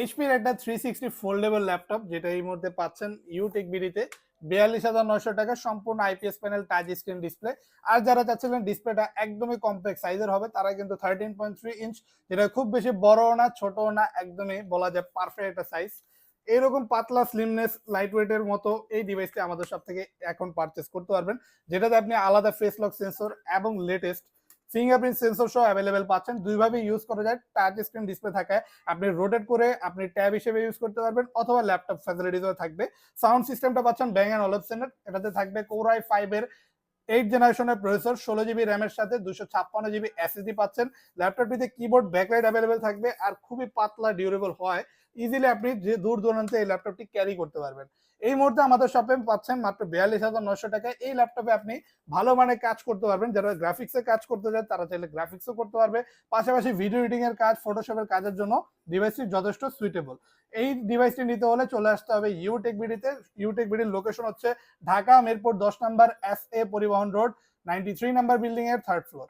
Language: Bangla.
এইচপির একটা থ্রি সিক্সটি ফোল্ডেবল ল্যাপটপ যেটা এই মুহূর্তে পাচ্ছেন ইউটেক বিডিতে বিয়াল্লিশ হাজার নয়শো টাকা সম্পূর্ণ IPS panel touch screen display আর যারা চাচ্ছিলেন ডিসপ্লেটা একদমই কমপ্লেক্স সাইজের হবে, তারা কিন্তু থার্টিন পয়েন্ট থ্রি ইঞ্চ যেটা খুব বেশি বড়ও না, ছোটও না, একদমই বলা যায় পারফেক্ট একটা সাইজ এইরকম পাতলা স্লিমনেস লাইট ওয়েটের মতো এই ডিভাইসটি আমাদের সব থেকে এখন পারচেস করতে পারবেন, যেটাতে আপনি আলাদা ফেস লক সেন্সর এবং লেটেস্ট ফিঙ্গারপ্রিন্ট সেন্সর সহ অ্যাভেলেবেল পাচ্ছেন। দুইভাবে ইউজ করা যায়। টাচ স্ক্রিন ডিসপ্লে থাকায় আপনি রোটেট করে আপনি ট্যাব হিসেবে ইউজ করতে পারবেন অথবা ল্যাপটপ ফ্যাসিলিটিসও থাকবে। সাউন্ড সিস্টেমটা পাচ্ছেন ব্যাং অ্যান্ড অলেপসেনের এটাতে থাকবে কোরাই ফাইভের এইট জেনারেশনের প্রসেসর ষোলো জিবি র্যামের সাথে দুশো ছাপ্পান্ন জিবি এসএসডি পাচ্ছেন। ল্যাপটপটিতে কিবোর্ড ব্যাকলাইট অ্যাভেলেবেল থাকবে। আর খুবই পাতলা ডিউরেবল হয়। ইজিলি আপনি যে দূর দূরান্তে এই ল্যাপটপটি ক্যারি করতে পারবেন। এই মুহূর্তে আমাদের শপে পাচ্ছেন মাত্র বিয়াল্লিশ হাজার নশো টাকায়। এই ল্যাপটপে আপনি ভালো মানে কাজ করতে পারবেন। যারা গ্রাফিক্সে কাজ করতে চান তারা চাইলে গ্রাফিক্সও করতে পারবে। পাশাপাশি ভিডিও এডিটিং এর কাজ ফটোশপের কাজের জন্য ডিভাইসটি যথেষ্ট সুইটেবল এই ডিভাইসটি নিতে হলে চলে আসতে হবে ইউটেক বিডিতে ইউটেক বিডির লোকেশন হচ্ছে ঢাকা মিরপুর দশ নম্বর S A Paribahan road ninety three number building এর থার্ড ফ্লোর